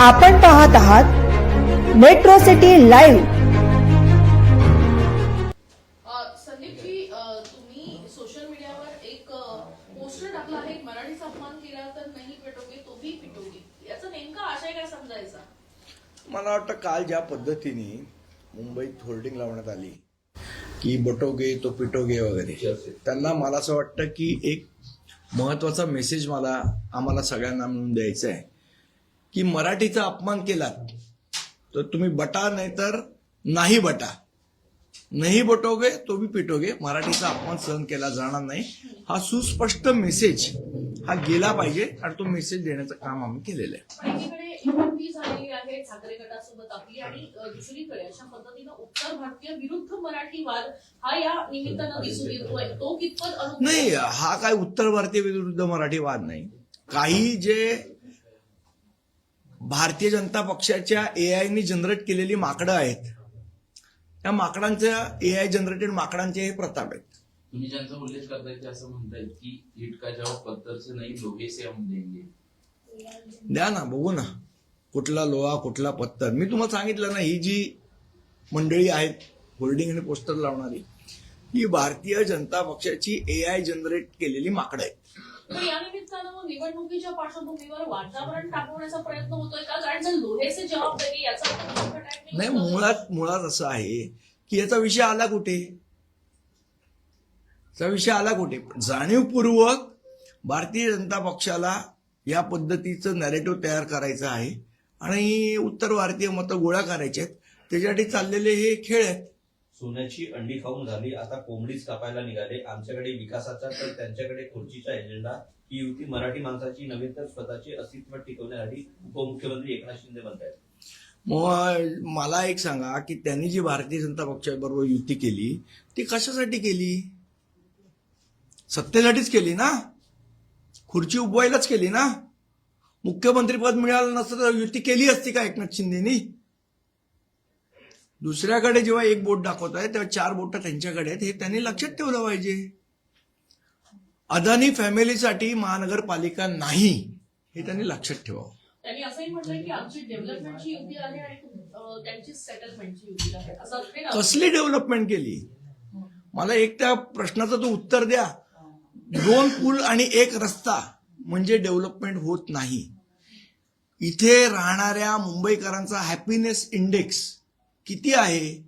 आपण पाहत आहात मेट्रो सिटी लाईव्ह अ, संदीपजी अ, तुम्ही सोशल मीडियावर एक अ, पोस्टर टाकला आहे मराठीचा अपमान केला तर नाही पेटोगे तो भी पिटोगे याचा नेमका आशय काय समजायचा? मला वाटतं काल ज्या पद्धतीने मुंबईत होर्डिंग लावण्यात आली की बटोगे तो पिटोगे वगैरे त्यांना मला असं वाटतं की एक महत्त्वाचा मेसेज मला आम्हाला सगळ्यांना मिळून द्यायचा आहे. की मराठीचा अपमान केलात तर तुम्ही बटा नाही तर नाही बटा. नाही बटोगे तो भी पिटोगे. मराठीचा अपमान सहन केला जाणार नाही. हा सुस्पष्ट मेसेज हा गेला पाहिजे आणि तो मेसेज देण्याचं काम आम्ही केलेलं आहे. पण एकीकडे युती झालेली आहे ठाकरे गटासोबत आपली आणि अ, दुसरीकडे अशा पद्धतीनं उत्तर भारतीय विरुद्ध मराठी वाद हा या निमित्तानं दिसून येतोय. तो कितपत अनुकूल नाही हा काय उत्तर भारतीय विरुद्ध मराठी वाद नाही. काही जे भारतीय जनता पक्षाच्या एआयनी जनरेट केलेली माकडं आहेत. त्या माकडांच्या एआय जनरेटेड माकडांचे हे प्रताप आहेत. तुम्ही ज्यांचा उल्लेख करताय ते असं म्हणतायत की ईट का पत्थर से नहीं लोहे से हम देंगे. द्या ना बघू ना. कुठला लोहा कुठला पत्तर. मी तुम्हाला सांगितलं ना ही जी मंडळी आहेत होल्डिंग आणि पोस्टर लावणारी ही भारतीय जनता पक्षाची एआय जनरेट केलेली माकडं आहेत. पण या निमित्तानं मग निवडणुकीच्या पार्श्वभूमीवर वातावरण टाकवण्याचा प्रयत्न होतोय का? कारण जर लोहेचे जबाबदारी याचा संकट आहे नाही मुळात मुळात असं आहे की याचा विषय आला कुठे? याचा विषय आला कुठे? जाणीवपूर्वक भारतीय जनता पक्षाला या पद्धतीचं नॅरेटिव्ह तयार करायचं आहे आणि उत्तर भारतीय मतं गोळा करायचे आहेत. त्याच्यासाठी चाललेले हे खेळ आहेत. सोन्याची अंडी खाऊन झाली आता कोंबडीच कापायला निघाले. आमच्याकडे विकासाचा तर त्यांच्याकडे खुर्चीचा एजेंडा ही युती मराठी माणसाची नव्हे तर स्वतःचे अस्तित्व टिकवण्यासाठी उपमुख्यमंत्री एकनाथ शिंदे म्हणतायत. मग मला एक सांगा की त्यांनी जी भारतीय जनता पक्षाबरोबर युती केली ती कशासाठी केली? सत्तेसाठीच केली ना? खुर्ची उभवायलाच केली ना? मुख्यमंत्रीपद मिळालं नसतं तर युती केली असती का एकनाथ शिंदेनी? दुसऱ्याकडे जेव्हा एक बोट दाखवत आहे तेव्हा चार बोट त्यांच्याकडे आहेत. हे त्यांनी लक्षात ठेवलं पाहिजे. अदानी फॅमिलीसाठी महानगरपालिका नाही हे त्यांनी लक्षात ठेवावं. त्यांनी असंही म्हटलंय की आमची डेव्हलपमेंटची युती आहे आणि अ, त्यांची सेटलमेंटची युती आहे. असं ते ना- कसली डेव्हलपमेंट केली? मला एक त्या प्रश्नाचं तो उत्तर द्या. दोन पूल आणि एक रस्ता म्हणजे डेव्हलपमेंट होत नाही. इथे राहणाऱ्या मुंबईकरांचा हॅपीनेस इंडेक्स किती आहे?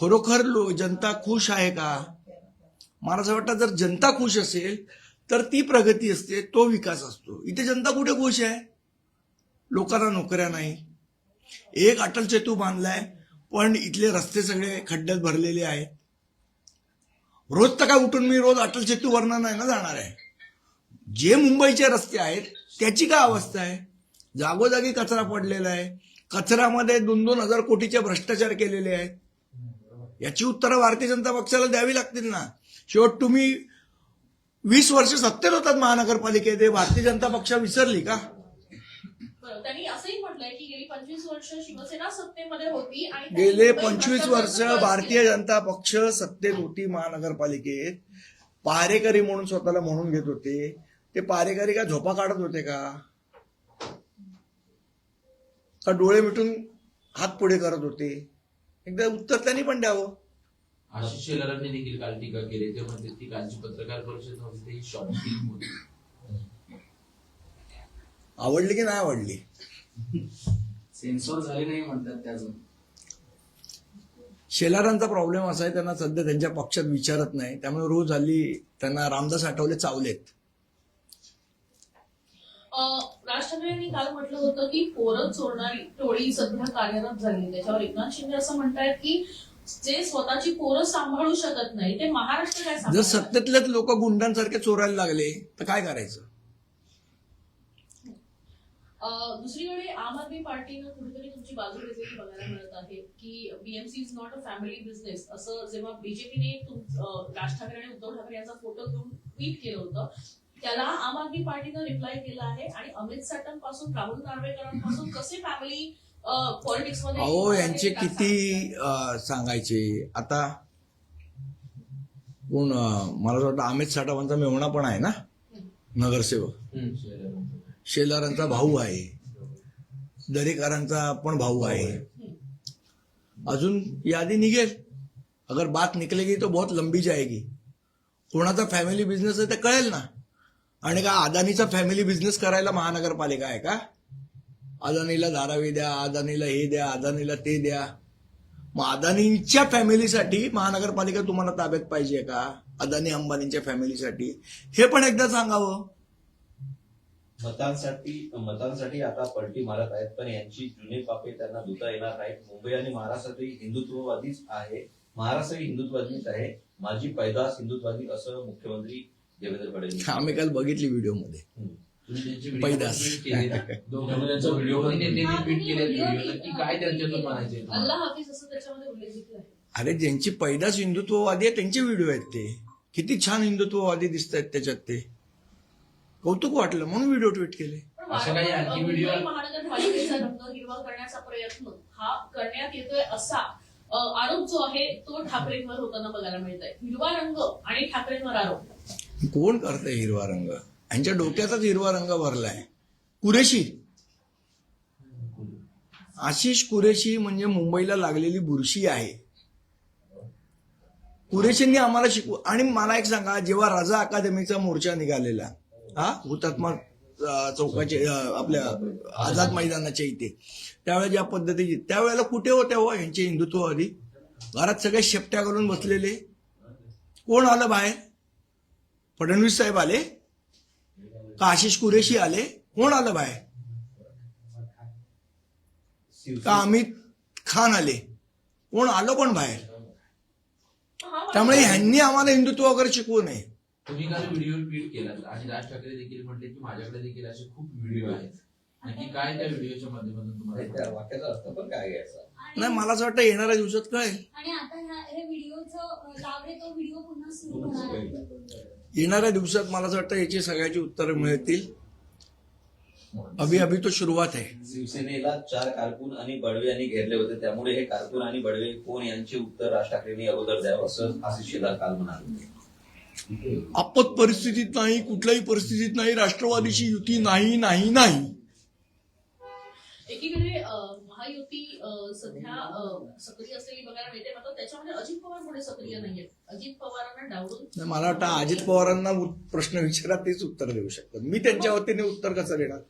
खरोखर लो जनता खुश आहे का? मला असं वाटतं जर जनता खुश असेल तर ती प्रगती असते तो विकास असतो. इथे जनता कुठे खुश आहे? लोकांना नोकऱ्या नाही. एक अटल सेतू बांधलाय पण इथले रस्ते सगळे खड्ड्यात भरलेले आहेत. रोज तर काय उठून मी रोज अटल सेतू वरनं नाही ना जाणार आहे. जे मुंबईचे रस्ते आहेत त्याची काय अवस्था आहे? जागोजागी कचरा पडलेला आहे. कचऱ्यामध्ये दोन दोन हजार कोटीचे भ्रष्टाचार केलेले आहेत. याची उत्तरं भारतीय जनता पक्षाला द्यावी लागतील ना? शेवट तुम्ही वीस वर्ष सत्तेत होतात महानगरपालिकेत भारतीय जनता पक्ष विसरली का? बरं, त्यांनी असंही म्हटलंय की गेली पंचवीस वर्ष शिवसेना सत्तेमध्ये होती आणि त्यांनी गेले मुंबई पंचवीस महानगर वर्ष विकास भारतीय जनता पक्ष सत्तेत होती महानगरपालिकेत. पहारेकरी म्हणून स्वतःला म्हणून घेत होते. ते पहारेकरी का झोपा काढत होते का? का डोळे मिटून हात पुढे करत होते? एकदा उत्तर त्यांनी पण द्यावं. आशिष शेलारांनी देखील काल टीका केली. ते म्हणते की कालची पत्रकार परिषद नव्हती ही होती. आवडली की नाही आवडली? सेन्सॉर झाले नाही म्हणतात ते अजून. शेलारांचा प्रॉब्लेम असा आहे त्यांना सध्या त्यांच्या पक्षात विचारत नाही. त्यामुळे रोज हल्ली त्यांना रामदास आठवले चावलेत. राज ठाकरे यांनी काल म्हटलं होतं की पोरं चोरणारी टोळी सध्या कार्यरत झाली त्याच्यावर एकनाथ शिंदे असं म्हणतायत की जे स्वतःची पोरं सांभाळू शकत नाही ते महाराष्ट्र काय जर? सत्तेतलेच लोक गुंडांसारखे चोरायला लागले तर काय करायचं? अ, दुसरीकडे आम आदमी पार्टीनं कुठेतरी तुमची बाजू घेतलेली बघायला मिळत आहे की BMC is not a family business असं जेव्हा बीजेपीने राज ठाकरे आणि उद्धव ठाकरे यांचा फोटो घेऊन ट्विट केलं होतं त्याला आम आदमी पार्टीनं रिप्लाय केला आहे. आणि अमित साटमपासून राहुल नार्वेकरांपासून कसे फॅमिली पॉलिटिक्समध्ये अहो यांचे किती सांगायचे? आता कोण मला असं वाटतं अमित साठवांचा मेवणा पण आहे ना? नगरसेवक. शेलारांचं. शेलारांचा भाऊ आहे. दरेकरांचा पण भाऊ आहे. अजून यादी निघेल. अगर बात निकलेगी तो बहुत लंबी जाएगी. कोणाचा फॅमिली बिझनेस आहे ते कळेल ना. आणि का अदानीचा फॅमिली बिझनेस करायला महानगरपालिका आहे का? अदानीला धारावी द्या अदानीला हे द्या अदानीला ते द्या. मग अदानींच्या फॅमिलीसाठी महानगरपालिका तुम्हाला ताब्यात पाहिजे का? अदानी अंबानींच्या फॅमिलीसाठी हे पण एकदा सांगावं. मतांसाठी मतांसाठी आता पलटी मारत आहेत पण यांची जुने पापे त्यांना धुता येणार नाहीत. मुंबई आणि महाराष्ट्रातही हिंदुत्ववादीच आहे. महाराष्ट्रही हिंदुत्ववादीच आहे. माझी पैदास हिंदुत्ववादी असं मुख्यमंत्री देवेंद्र फडणवीस. आम्ही काल बघितली व्हिडिओमध्ये. व्हिडिओ पैदास. दोघांचा काय त्यांच्यातून म्हणायचे उल्लेखित आहे. अरे ज्यांची पैदास हिंदुत्ववादी आहे त्यांचे व्हिडिओ आहेत ते. किती छान हिंदुत्ववादी दिसत आहेत त्याच्यात ते. कौतुक वाटलं म्हणून व्हिडिओ ट्विट केले. पण असं काही आणखी वारंवार व्हिडिओ- मुंबई महानगरपालिकेचा रंग हिरवा करण्याचा प्रयत्न. हा करण्यात येतोय असा अ, आरोप जो आहे तो ठाकरेंवर होताना बघायला मिळत आहे हिरवा रंग आणि ठाकरेंवर आरोप. कोण करतंय हिरवा रंग? यांच्या डोक्याचाच हिरवा रंग भरलाय. कुरेशी. आशिष कुरेशी म्हणजे मुंबईला लागलेली बुरशी आहे. कुरेशींनी आम्हाला शिकवू आणि मला एक सांगा जेव्हा राजा अकादमीचा मोर्चा निघालेला हा हुतात्मा चौकाचे आपल्या आझाद मैदानाच्या इथे त्यावेळेला ज्या पद्धतीची त्यावेळेला कुठे होत्या हो यांचे हिंदुत्ववादी? घरात सगळे शेपट्या करून बसलेले. कोण आलं बाहेर? फडणवीस साहेब आले? का आशिष कुरेशी आले? कोण आलं बाहेर? का अमित खान आले? कोण आलं पण बाहेर? हा त्यामुळे ह्यांनी आम्हाला हिंदुत्व वगैरे शिकवू नये. तुम्ही काल व्हिडिओ ट्विट केलात. आणि राज ठाकरे देखील म्हटले की माझ्याकडे देखील असे खूप व्हिडिओ आहेत. नक्की काय त्या व्हिडिओच्या माध्यमातून त्या तुम्हाला वाक्याचा अर्थ पण काय घ्यायचा? नाही मला असं वाटतं येणाऱ्या दिवसात कळेल आणि आता ह्या हे व्हिडिओचं लावले तो व्हिडिओ पुन्हा सुरू होणार आहे. येणाऱ्या दिवसात मला असं वाटतं याची सगळ्याची उत्तरं मिळतील. अभि अभि तो सुरुवात आहे. शिवसेनेला चार कारकून आणि बडवे यांनी घेरले होते. त्यामुळे हे कारकून आणि बडवे कोण यांचे उत्तर राज ठाकरेंनी अगोदर द्यावं असं आशिष शेलार काल म्हणाले. आपत परिस्थितीत नाही कुठल्याही परिस्थितीत नाही राष्ट्रवादीची युती नाही नाही नाही. एकीकडे महायुती सध्या सक्रिय असलेली बघायला मिळते. मात्र त्याच्यामध्ये अजित पवार पुढे सक्रिय नाहीये अजित पवारांना डावलून मला वाटतं अजित पवारांना प्रश्न विचारा तेच उत्तर देऊ शकतात. मी त्यांच्या वतीने उत्तर कसं देणार?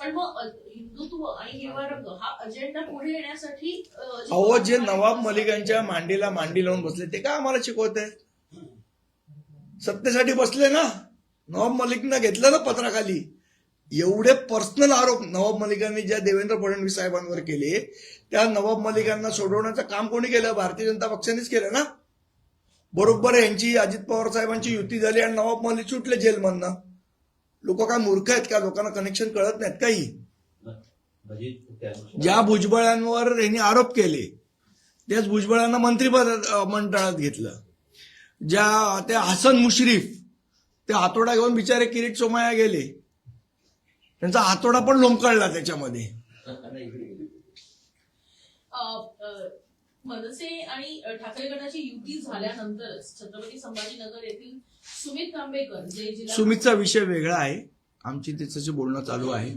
पण मग हिंदुत्व आणि हिरवा रंग हा अजेंडा पुढे येण्यासाठी अहो जे नवाब मलिकांच्या मांडीला मांडी लावून बसले ते काय आम्हाला शिकवत सत्तेसाठी बसले ना? नवाब मलिकनं घेतलं ना पत्राखाली? एवढे पर्सनल आरोप नवाब मलिकांनी ज्या देवेंद्र फडणवीस साहेबांवर केले त्या नवाब मलिकांना सोडवण्याचं काम कोणी केलं? भारतीय जनता पक्षानेच केलं ना? बरोबर यांची अजित पवार साहेबांची युती झाली आणि नवाब मलिक सुटले जेलमधनं लोक काय मूर्ख आहेत का? लोकांना कनेक्शन कळत नाहीत काही. ज्या भुजबळांवर यांनी आरोप केले त्याच भुजबळांना मंत्रिपद मंडळात घेतलं. ज्या त्या हसन मुश्रीफ ते हातोडा घेऊन बिचारे किरीट सोमाया गेले. त्यांचा हातोडा पण लोंबकळला त्याच्यामध्ये. मनसे आणि ठाकरे गटाची युती झाल्यानंतरच छत्रपती संभाजीनगर येथील सुमित कांबेकर जे सुमितचा विषय वेगळा आहे. आमची त्याच्याशी बोलणं चालू आहे.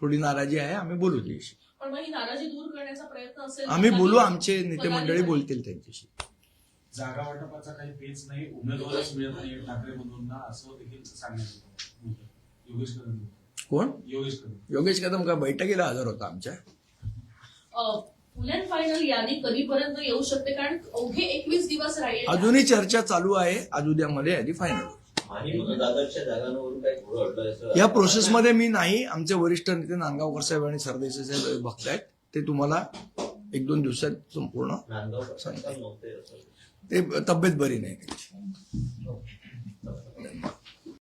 थोडी नाराजी आहे. आम्ही बोलू त्याच्याशी. पण मग ही नाराजी दूर करण्याचा प्रयत्न असेल आम्ही बोलू. आमचे नेते मंडळी बोलतील त्यांच्याशी. जागा वाटपाचा काही पेच नाही. उमेदवारच मिळत नाही. ठाकरे बंधूंना असं देखील सांगण्यात योगेश कोण? योगेश कदम. योगेश कदम का बैठकीला हजर होता आमच्या. फुल अँड फायनल यादी कधीपर्यंत येऊ शकते? कारण अवघे एकवीस दिवस राहिले. अजूनही चर्चा चालू आहे. आज उद्यामध्ये यादी फायनल आणि मतदारांच्या जागांवरून काही घोळ अडलं असं या प्रोसेसमध्ये मी नाही. आमचे वरिष्ठ नेते नांदगावकर साहेब आणि सरदेसाई साहेब बघतायत. ते तुम्हाला एक दोन दिवसात संपूर्ण ते तब्येत बरी नाही त्यांची.